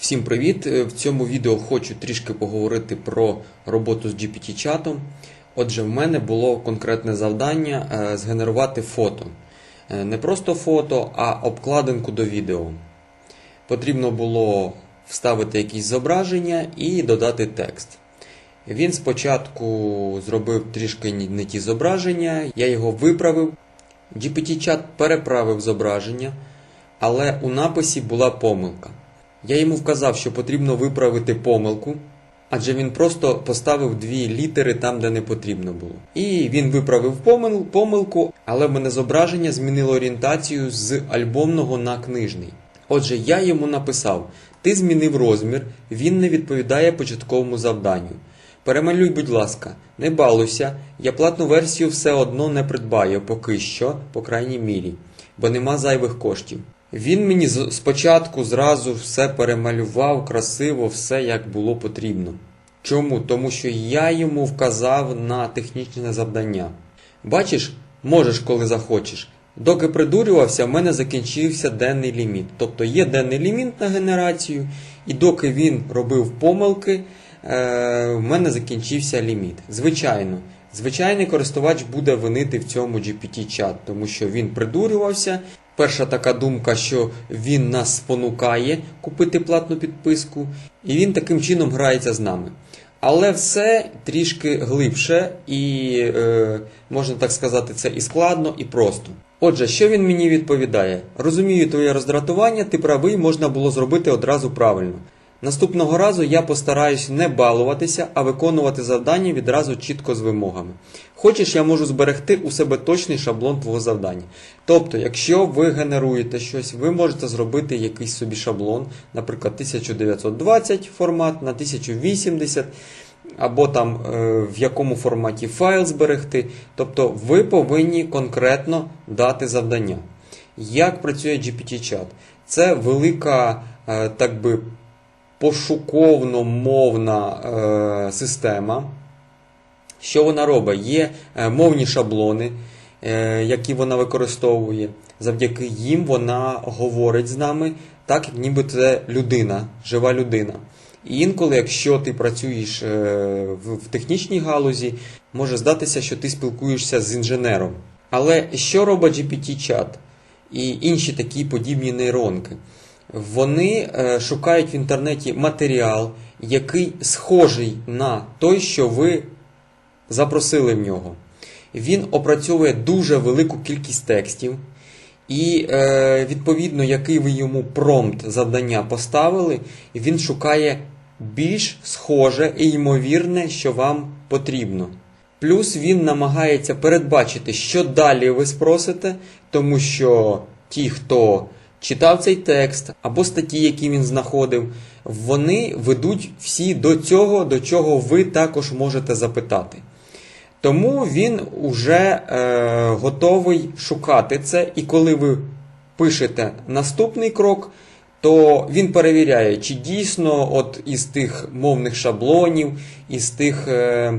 Всім привіт! Е, В цьому відео хочу трішки поговорити про роботу з GPT-чатом. Отже, в мене було конкретне завдання е, згенерувати фото. Е, Не просто фото, а обкладинку до відео. Потрібно було вставити якісь зображення і додати текст. Він спочатку зробив трішки не ті зображення, я його виправив. GPT-чат переправив зображення, але у написі була помилка. Я йому вказав, що потрібно виправити помилку, адже він просто поставив дві літери там, де не потрібно було. І він виправив помил- помилку, але в мене зображення змінило орієнтацію з альбомного на книжний. Отже, я йому написав: ти змінив розмір, він не відповідає початковому завданню. Перемалюй, будь ласка, не балуйся, я платну версію все одно не придбаю поки що, по крайній мірі, бо нема зайвих коштів. Він мені спочатку зразу все перемалював красиво, все як було потрібно. Чому? Тому що я йому вказав на технічне завдання. Бачиш, можеш, коли захочеш. Доки придурювався, в мене закінчився денний ліміт. Тобто є денний ліміт на генерацію, і доки він робив помилки, е, в мене закінчився ліміт. Звичайно, звичайний користувач буде винити в цьому GPT-чат, тому що він придурювався. Перша така думка, що він нас спонукає купити платну підписку, і він таким чином грається з нами. Але все трішки глибше, і е, можна так сказати, це і складно, і просто. Отже, що він мені відповідає? Розумію твоє роздратування, ти правий, можна було зробити одразу правильно. Наступного разу я постараюсь не балуватися, а виконувати завдання відразу чітко з вимогами. Хочеш, я можу зберегти у себе точний шаблон твого завдання. Тобто, якщо ви генеруєте щось, ви можете зробити якийсь собі шаблон, наприклад, 1920 формат на 1080, або там е, в якому форматі файл зберегти. Тобто ви повинні конкретно дати завдання. Як працює GPT-чат? Це велика, е, так би, пошуковно-мовна е, система. Що вона робить? Є е, мовні шаблони, е, які вона використовує. Завдяки їм вона говорить з нами, так як ніби це людина, жива людина. І інколи, якщо ти працюєш е, в, технічній галузі, може здатися, що ти спілкуєшся з інженером. Але що робить GPT-чат і інші такі подібні нейронки? Вони е, шукають в інтернеті матеріал, який схожий на той, що ви запросили в нього. Він опрацьовує дуже велику кількість текстів, і е, відповідно, який ви йому промпт завдання поставили, він шукає більш схоже і ймовірне, що вам потрібно. Плюс він намагається передбачити, що далі ви спросите, тому що ті, хто читав цей текст або статті, які він знаходив, вони ведуть всі до цього, до чого ви також можете запитати. Тому він уже е, готовий шукати це, і коли ви пишете наступний крок, то він перевіряє, чи дійсно от із тих мовних шаблонів, із тих е,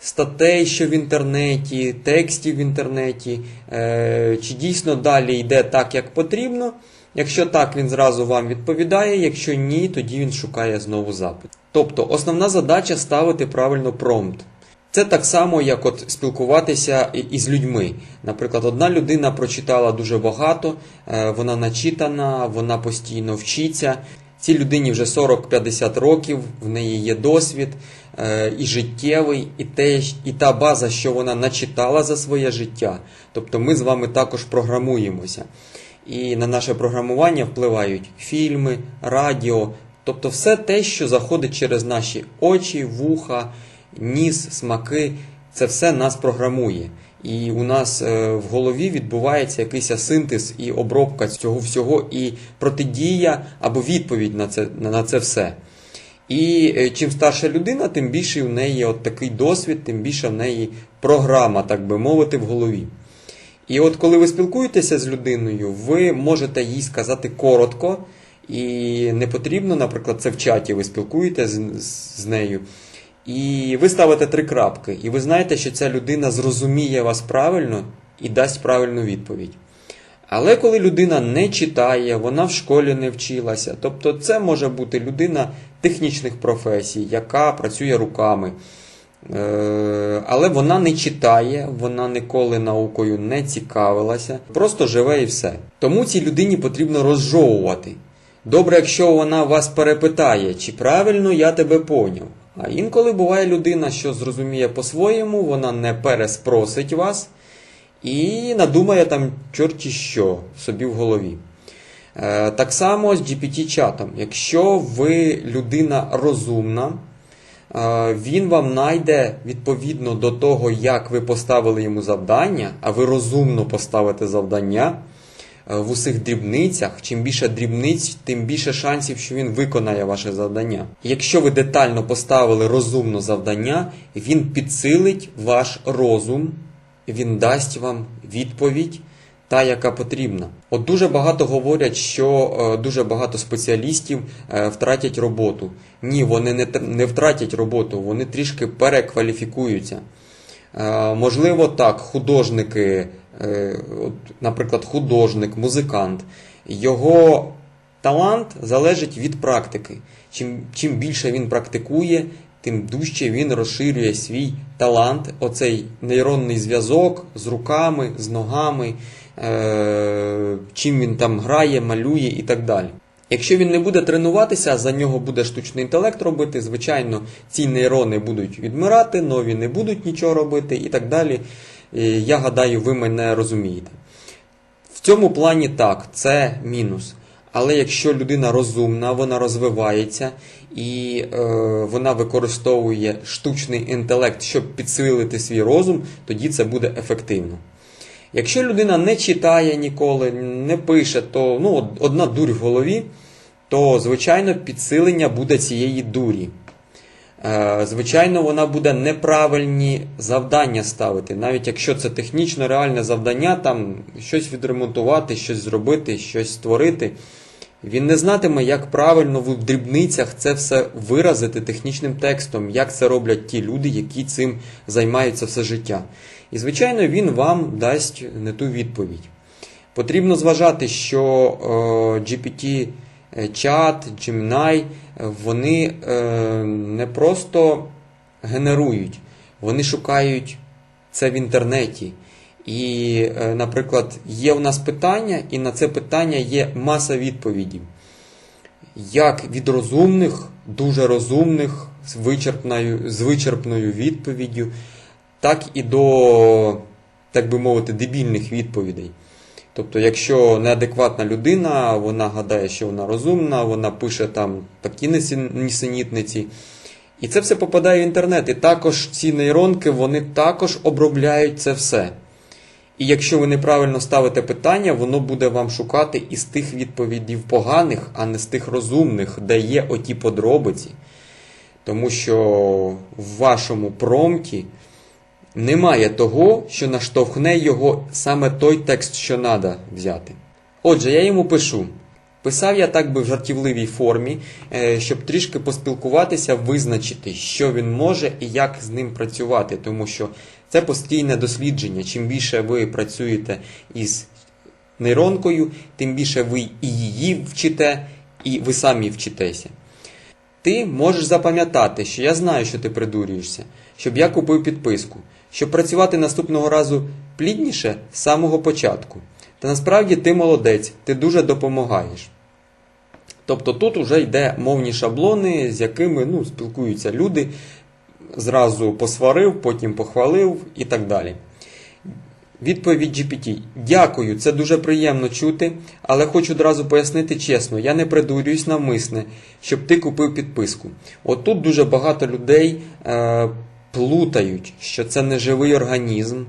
статей, що в інтернеті, текстів в інтернеті, е, чи дійсно далі йде так, як потрібно. Якщо так, він зразу вам відповідає, якщо ні, тоді він шукає знову запит. Тобто основна задача ставити правильно промпт. Це так само, як от спілкуватися із людьми. Наприклад, одна людина прочитала дуже багато, е, вона начитана, вона постійно вчиться. Цій людині вже 40-50 років, в неї є досвід е, і життєвий, і, те, і та база, що вона начитала за своє життя. Тобто ми з вами також програмуємося. І на наше програмування впливають фільми, радіо, тобто все те, що заходить через наші очі, вуха, ніс, смаки, це все нас програмує. І у нас е, в голові відбувається якийсь синтез і обробка цього всього, і протидія або відповідь на це, на це все. І е, чим старша людина, тим більше в неї от такий досвід, тим більше в неї програма, так би мовити, в голові. І от коли ви спілкуєтеся з людиною, ви можете їй сказати коротко, і не потрібно, наприклад, це в чаті, ви спілкуєтеся з, з нею. І ви ставите три крапки, і ви знаєте, що ця людина зрозуміє вас правильно і дасть правильну відповідь. Але коли людина не читає, вона в школі не вчилася, тобто це може бути людина технічних професій, яка працює руками. Е, Але вона не читає, вона ніколи наукою не цікавилася, просто живе і все. Тому цій людині потрібно розжовувати. Добре, якщо вона вас перепитає, чи правильно я тебе поняв. А інколи буває людина, що зрозуміє по-своєму, вона не переспросить вас і надумає там чорті що собі в голові. Е, Так само з GPT-чатом. Якщо ви людина розумна, е, він вам найде відповідно до того, як ви поставили йому завдання, а ви розумно поставите завдання в усіх дрібницях. Чим більше дрібниць, тим більше шансів, що він виконає ваше завдання. Якщо ви детально поставили розумно завдання, він підсилить ваш розум, він дасть вам відповідь. Та, яка потрібна. От дуже багато говорять, що е, дуже багато спеціалістів е, втратять роботу. Ні, вони не, не втратять роботу, вони трішки перекваліфікуються. Е, можливо, так, художники, е, от, наприклад, художник, музикант, його талант залежить від практики. Чим, чим більше він практикує, тим дужче він розширює свій талант, оцей нейронний зв'язок з руками, з ногами, е, чим він там грає, малює і так далі. Якщо він не буде тренуватися, за нього буде штучний інтелект робити, звичайно, ці нейрони будуть відмирати, нові не будуть нічого робити і так далі. Е, Я гадаю, ви мене розумієте. В цьому плані так, це мінус. Але якщо людина розумна, вона розвивається і е, вона використовує штучний інтелект, щоб підсилити свій розум, тоді це буде ефективно. Якщо людина не читає ніколи, не пише, то ну, одна дурь в голові, то звичайно підсилення буде цієї дурі. Е, Звичайно, вона буде неправильні завдання ставити, навіть якщо це технічно реальне завдання, там щось відремонтувати, щось зробити, щось створити. Він не знатиме, як правильно в дрібницях це все виразити технічним текстом, як це роблять ті люди, які цим займаються все життя. І, звичайно, він вам дасть не ту відповідь. Потрібно зважати, що е, GPT е, Gemini, вони е, не просто генерують, вони шукають це в інтернеті. І, е, наприклад, є у нас питання, і на це питання є маса відповідей. Як від розумних, дуже розумних, з вичерпною, з вичерпною відповіддю, так і до, так би мовити, дебільних відповідей. Тобто, якщо неадекватна людина, вона гадає, що вона розумна, вона пише там такі нісенітниці. І це все попадає в інтернет. І також ці нейронки, вони також обробляють це все. І якщо ви неправильно ставите питання, воно буде вам шукати із тих відповідей поганих, а не з тих розумних, де є оті подробиці. Тому що в вашому промпті немає того, що наштовхне його саме той текст, що треба взяти. Отже, я йому пишу. Писав я так би в жартівливій формі, е, щоб трішки поспілкуватися, визначити, що він може і як з ним працювати, тому що це постійне дослідження. Чим більше ви працюєте із нейронкою, тим більше ви і її вчите, і ви самі вчитеся. Ти можеш запам'ятати, що я знаю, що ти придурюєшся, щоб я купив підписку, щоб працювати наступного разу плідніше з самого початку. Та насправді ти молодець, ти дуже допомагаєш. Тобто тут вже йде мовні шаблони, з якими ну, спілкуються люди, зразу посварив, потім похвалив і так далі. Відповідь GPT. Дякую, це дуже приємно чути, але хочу одразу пояснити чесно, я не придурююсь навмисне, щоб ти купив підписку. От тут дуже багато людей е, плутають, що це не живий організм,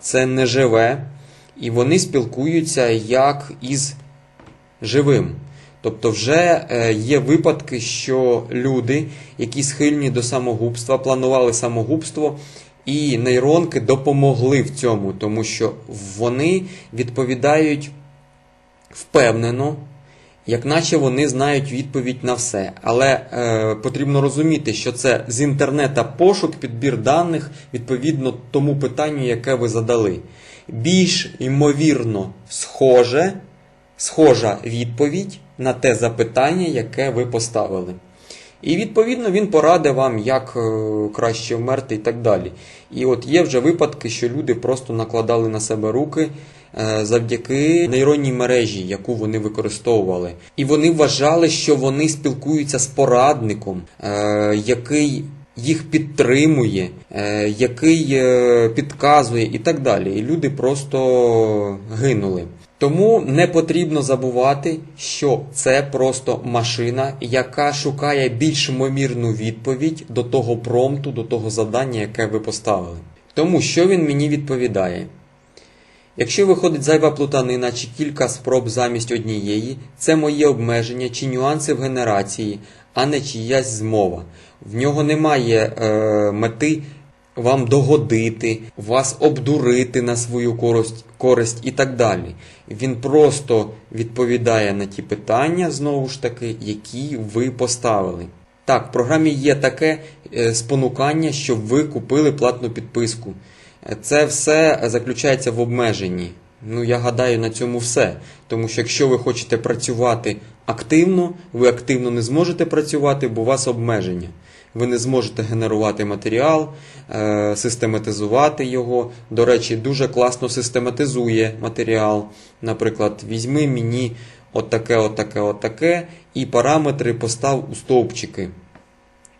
це не живе, і вони спілкуються як із живим. Тобто вже е, є випадки, що люди, які схильні до самогубства, планували самогубство, і нейронки допомогли в цьому, тому що вони відповідають впевнено, як наче вони знають відповідь на все. Але е, потрібно розуміти, що це з інтернета пошук, підбір даних відповідно тому питанню, яке ви задали. більш ймовірно схоже, схожа відповідь на те запитання, яке ви поставили. І відповідно він порадить вам, як е, краще вмерти і так далі. І от є вже випадки, що люди просто накладали на себе руки завдяки нейронній мережі, яку вони використовували. І вони вважали, що вони спілкуються з порадником, е, який їх підтримує, е, який е, підказує і так далі. І люди просто гинули. Тому не потрібно забувати, що це просто машина, яка шукає більш ймовірну відповідь до того промпту, до того завдання, яке ви поставили. Тому що він мені відповідає? Якщо виходить зайва плутанина чи кілька спроб замість однієї, це моє обмеження чи нюанси в генерації, а не чиясь змова. В нього немає е, мети вам догодити, вас обдурити на свою користь, користь і так далі. Він просто відповідає на ті питання, знову ж таки, які ви поставили. Так, в програмі є таке е, спонукання, щоб ви купили платну підписку. Це все заключається в обмеженні. Ну, я гадаю, на цьому все. Тому що якщо ви хочете працювати активно, ви активно не зможете працювати, бо у вас обмеження. Ви не зможете генерувати матеріал, е, систематизувати його. До речі, дуже класно систематизує матеріал. Наприклад, візьми мені отаке, отаке, отаке, і параметри постав у стовпчики.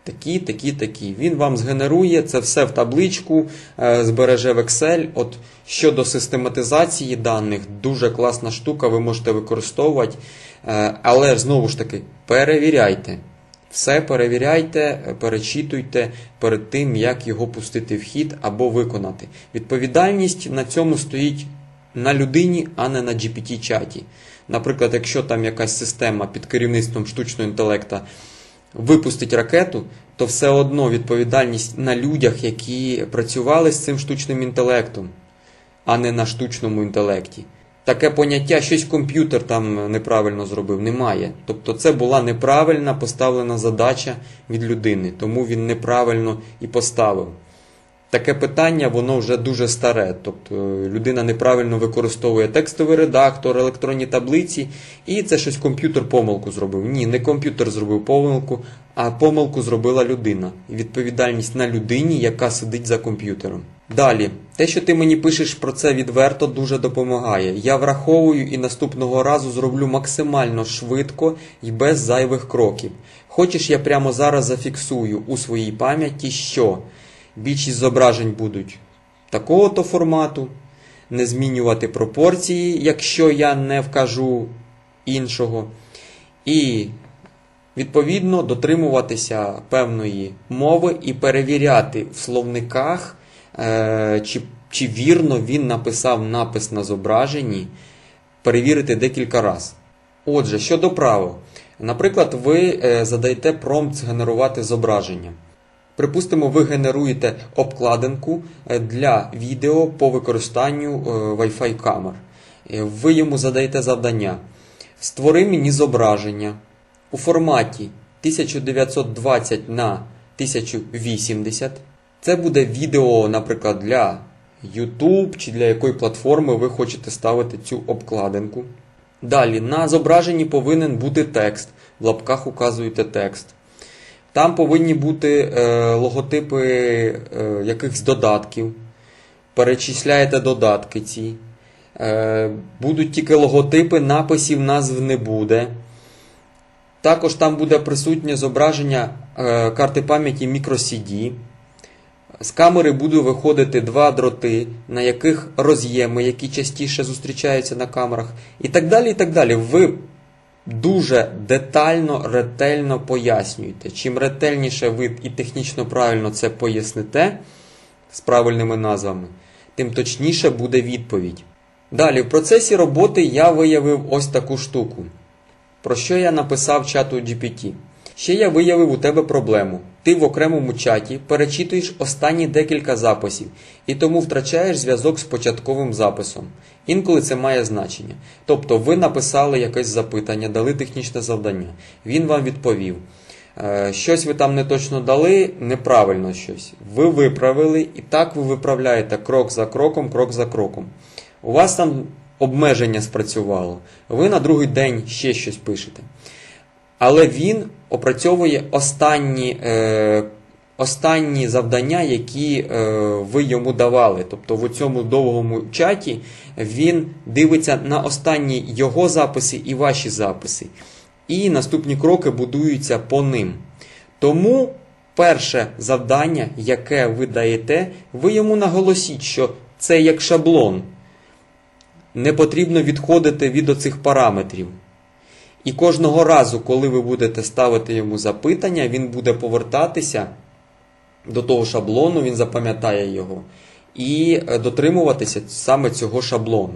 Такі, такі, такі. Він вам згенерує це все в табличку, е, збереже в Excel. От щодо систематизації даних, дуже класна штука, ви можете використовувати. Е, Але знову ж таки, перевіряйте. Все перевіряйте, перечитуйте перед тим, як його пустити в хід або виконати. Відповідальність на цьому стоїть на людині, а не на GPT-чаті. Наприклад, якщо там якась система під керівництвом штучного інтелекта випустить ракету, то все одно відповідальність на людях, які працювали з цим штучним інтелектом, а не на штучному інтелекті. Таке поняття, щось комп'ютер там неправильно зробив, немає. Тобто це була неправильна поставлена задача від людини, тому він неправильно і поставив. Таке питання, воно вже дуже старе. Тобто людина неправильно використовує текстовий редактор, електронні таблиці, і це щось комп'ютер помилку зробив. Ні, не комп'ютер зробив помилку, а помилку зробила людина. Відповідальність на людині, яка сидить за комп'ютером. Далі, те, що ти мені пишеш про це відверто, дуже допомагає. Я враховую і наступного разу зроблю максимально швидко і без зайвих кроків. Хочеш, я прямо зараз зафіксую у своїй пам'яті, що більшість зображень будуть такого-то формату, не змінювати пропорції, якщо я не вкажу іншого. І відповідно дотримуватися певної мови і перевіряти в словниках, е, чи, чи вірно він написав напис на зображенні, перевірити декілька разів. Отже, щодо правил. Наприклад, ви е, задаєте промпт згенерувати зображення. Припустимо, ви генеруєте обкладинку е, для відео по використанню е, Wi-Fi камер. Е, Ви йому задаєте завдання. Створи мені зображення у форматі 1920 на 1080. Це буде відео, наприклад, для YouTube чи для якої платформи ви хочете ставити цю обкладинку. Далі, на зображенні повинен бути текст. В лапках указуєте текст. Там повинні бути е, логотипи е, якихось додатків. Перечисляєте додатки ці. Е, будуть тільки логотипи, написів назв не буде. Також там буде присутнє зображення е, карти пам'яті microCD. З камери будуть виходити два дроти, на яких роз'єми, які частіше зустрічаються на камерах. І так далі. і так далі. Ви дуже детально, ретельно пояснюєте. Чим ретельніше ви і технічно правильно це поясните з правильними назвами, тим точніше буде відповідь. Далі, в процесі роботи я виявив ось таку штуку. Про що я написав чату GPT? Ще я виявив у тебе проблему. Ти в окремому чаті перечитуєш останні декілька записів і тому втрачаєш зв'язок з початковим записом. Інколи це має значення. Тобто ви написали якесь запитання, дали технічне завдання. Він вам відповів. Е, Щось ви там не точно дали, неправильно щось. Ви виправили, і так ви виправляєте крок за кроком, крок за кроком. у вас там обмеження спрацювало, ви на другий день ще щось пишете. Але він опрацьовує останні, е, останні завдання, які е, ви йому давали. Тобто в цьому довгому чаті він дивиться на останні його записи і ваші записи. І наступні кроки будуються по ним. Тому перше завдання, яке ви даєте, ви йому наголосіть, що це як шаблон. Не потрібно відходити від оцих параметрів. І кожного разу, коли ви будете ставити йому запитання, він буде повертатися до того шаблону, він запам'ятає його, і е, дотримуватися саме цього шаблону.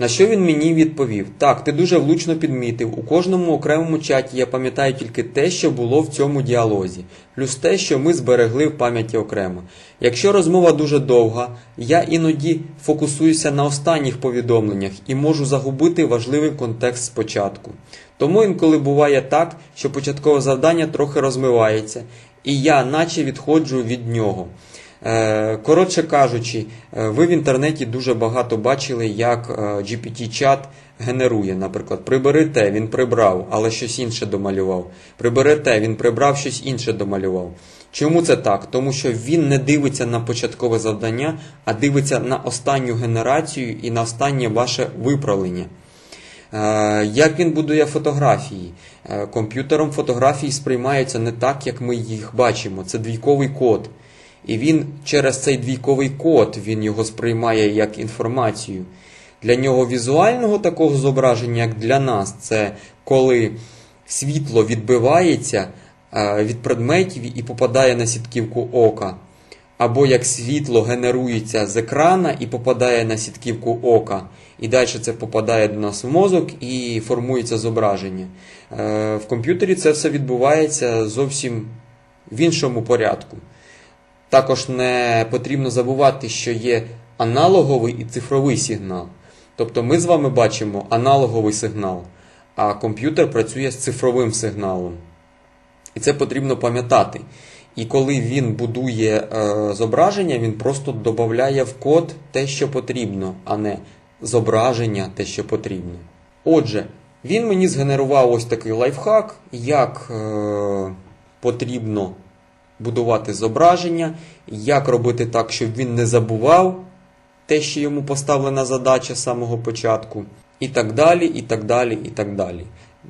На що він мені відповів? Так, ти дуже влучно підмітив. У кожному окремому чаті я пам'ятаю тільки те, що було в цьому діалозі, плюс те, що ми зберегли в пам'яті окремо. Якщо розмова дуже довга, я іноді фокусуюся на останніх повідомленнях і можу загубити важливий контекст спочатку. Тому інколи буває так, що початкове завдання трохи розмивається, і я наче відходжу від нього. Е, Коротше кажучи, е, ви в інтернеті дуже багато бачили, як е, GPT-чат генерує. Наприклад, прибери те, він прибрав, але щось інше домалював. Прибери те, він прибрав, щось інше домалював. Чому це так? Тому що він не дивиться на початкове завдання, а дивиться на останню генерацію і на останнє ваше виправлення. Як він будує фотографії? Комп'ютером фотографії сприймаються не так, як ми їх бачимо. Це двійковий код. І він через цей двійковий код він його сприймає як інформацію. Для нього візуального такого зображення, як для нас, це коли світло відбивається е, від предметів і попадає на сітківку ока. Або як світло генерується з екрана і попадає на сітківку ока. І далі це попадає до нас в мозок і формується зображення. Е, В комп'ютері це все відбувається зовсім в іншому порядку. Також не потрібно забувати, що є аналоговий і цифровий сигнал. Тобто ми з вами бачимо аналоговий сигнал, а комп'ютер працює з цифровим сигналом. І це потрібно пам'ятати. І коли він будує е, зображення, він просто додає в код те, що потрібно, а не зображення те, що потрібно. Отже, він мені згенерував ось такий лайфхак, як е, потрібно будувати зображення, як робити так, щоб він не забував те, що йому поставлена задача з самого початку, і так далі, і так далі, і так далі.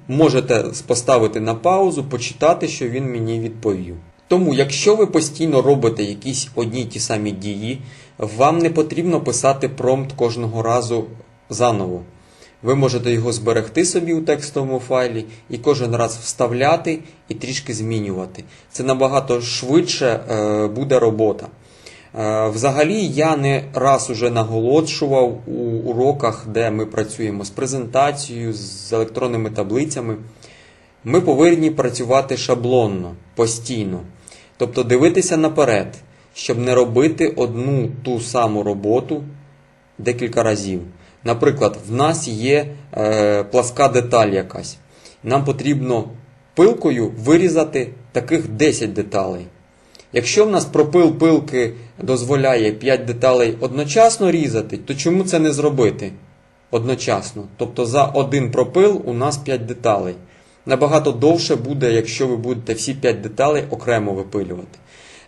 Можете поставити на паузу, почитати, що він мені відповів. Тому, якщо ви постійно робите якісь одні й ті самі дії, вам не потрібно писати промпт кожного разу заново. Ви можете його зберегти собі у текстовому файлі і кожен раз вставляти і трішки змінювати. Це набагато швидше е, буде робота. Е, Взагалі, я не раз уже наголошував у уроках, де ми працюємо з презентацією, з електронними таблицями. Ми повинні працювати шаблонно, постійно. Тобто дивитися наперед, щоб не робити одну ту саму роботу декілька разів. Наприклад, в нас є е, пласка деталь якась. Нам потрібно пилкою вирізати таких 10 деталей. Якщо в нас пропил пилки дозволяє 5 деталей одночасно різати, то чому це не зробити одночасно? Тобто за один пропил у нас 5 деталей. Набагато довше буде, якщо ви будете всі 5 деталей окремо випилювати.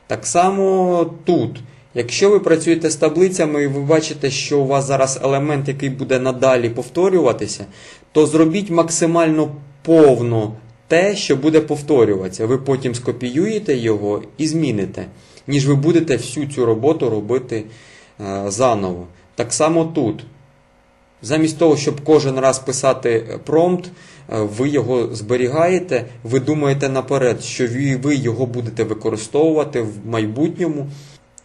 Так само тут. Якщо ви працюєте з таблицями і ви бачите, що у вас зараз елемент, який буде надалі повторюватися, то зробіть максимально повно те, що буде повторюватися. Ви потім скопіюєте його і зміните, ніж ви будете всю цю роботу робити е, заново. Так само тут. Замість того, щоб кожен раз писати промпт, е, ви його зберігаєте, ви думаєте наперед, що ви його будете використовувати в майбутньому,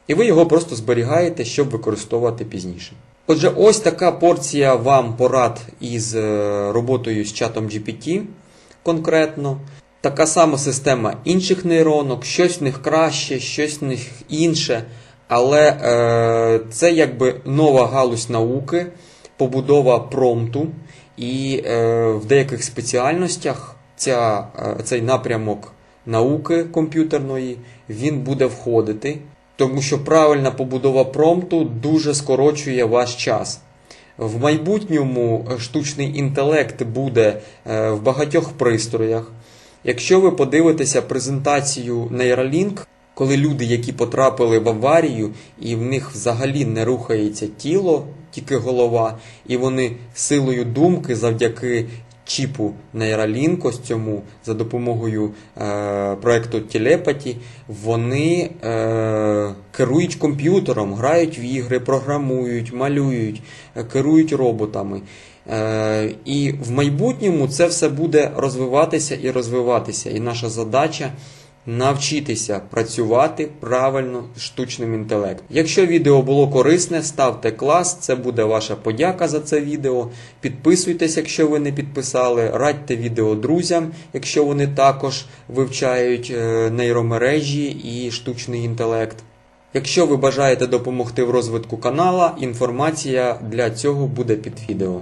і ви його просто зберігаєте, щоб використовувати пізніше. Отже, ось така порція вам порад із е, роботою з чатом GPT конкретно. Така сама система інших нейронок, щось в них краще, щось в них інше. Але е, це якби нова галузь науки, побудова промпту. І е, в деяких спеціальностях ця, е, цей напрямок науки комп'ютерної він буде входити. Тому що правильна побудова промпту дуже скорочує ваш час. В майбутньому е, штучний інтелект буде е, в багатьох пристроях. Якщо ви подивитеся презентацію Neuralink, коли люди, які потрапили в аварію, і в них взагалі не рухається тіло, тільки голова, і вони силою думки завдяки чіпу Neuralink, ось цьому, за допомогою е, проекту Телепаті, вони е, керують комп'ютером, грають в ігри, програмують, малюють, е, керують роботами. Е, і в майбутньому це все буде розвиватися і розвиватися. І наша задача навчитися працювати правильно з штучним інтелектом. Якщо відео було корисне, ставте клас, це буде ваша подяка за це відео. Підписуйтесь, якщо ви не підписали, радьте відео друзям, якщо вони також вивчають е, нейромережі і штучний інтелект. Якщо ви бажаєте допомогти в розвитку канала, інформація для цього буде під відео.